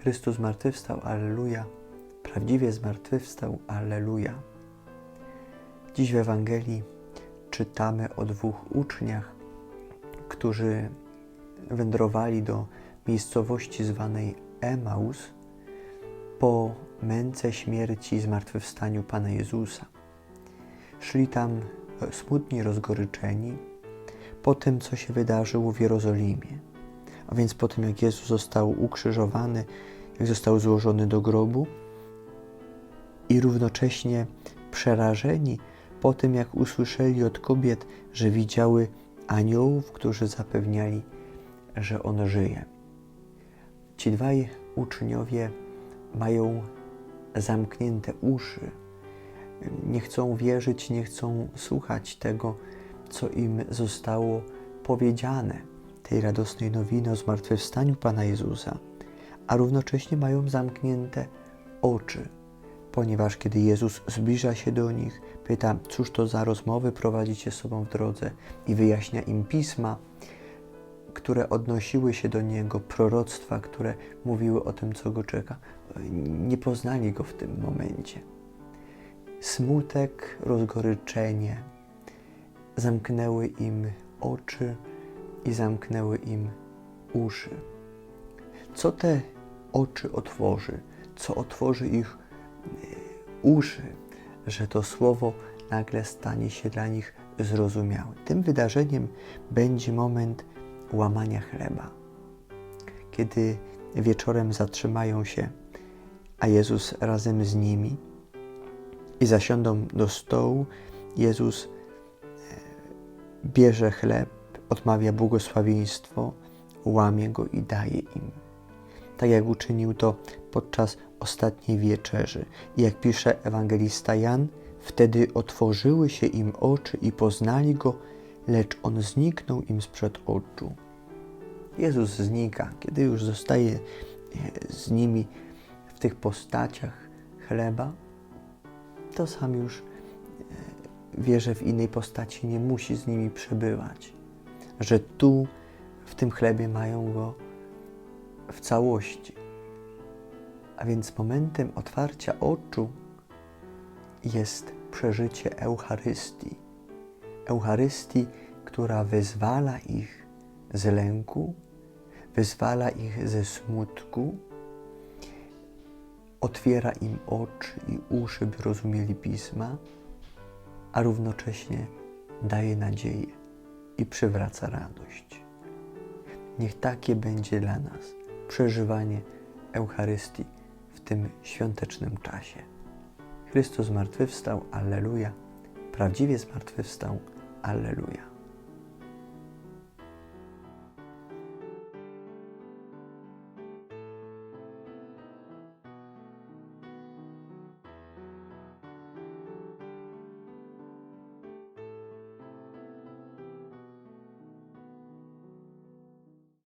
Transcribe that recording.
Chrystus zmartwychwstał, Alleluja. Prawdziwie zmartwychwstał, Alleluja. Dziś w Ewangelii czytamy o dwóch uczniach, którzy wędrowali do miejscowości zwanej Emaus po męce śmierci i zmartwychwstaniu Pana Jezusa. Szli tam smutni, rozgoryczeni po tym, co się wydarzyło w Jerozolimie. A więc po tym, jak Jezus został ukrzyżowany, jak został złożony do grobu i równocześnie przerażeni po tym, jak usłyszeli od kobiet, że widziały aniołów, którzy zapewniali, że On żyje. Ci dwaj uczniowie mają zamknięte uszy, nie chcą wierzyć, nie chcą słuchać tego, co im zostało powiedziane, tej radosnej nowiny o zmartwychwstaniu Pana Jezusa, a równocześnie mają zamknięte oczy, ponieważ kiedy Jezus zbliża się do nich, pyta, cóż to za rozmowy prowadzicie sobą w drodze i wyjaśnia im pisma, które odnosiły się do Niego, proroctwa, które mówiły o tym, co Go czeka. Nie poznali Go w tym momencie. Smutek, rozgoryczenie zamknęły im oczy i zamknęły im uszy. Co te oczy otworzy? Co otworzy ich uszy, że to słowo nagle stanie się dla nich zrozumiałe? Tym wydarzeniem będzie moment łamania chleba. Kiedy wieczorem zatrzymają się, a Jezus razem z nimi i zasiądą do stołu, Jezus bierze chleb, odmawia błogosławieństwo, łamie go i daje im. Tak jak uczynił to podczas ostatniej wieczerzy. I jak pisze ewangelista Jan, wtedy otworzyły się im oczy i poznali go, lecz on zniknął im sprzed oczu. Jezus znika, kiedy już zostaje z nimi w tych postaciach chleba, to sam już wie, że w innej postaci nie musi z nimi przebywać, że tu, w tym chlebie mają go w całości. A więc momentem otwarcia oczu jest przeżycie Eucharystii. Eucharystii, która wyzwala ich z lęku, wyzwala ich ze smutku, otwiera im oczy i uszy, by rozumieli pisma, a równocześnie daje nadzieję i przywraca radość. Niech takie będzie dla nas przeżywanie Eucharystii w tym świątecznym czasie. Chrystus zmartwychwstał, Alleluja. Prawdziwie zmartwychwstał, Alleluja.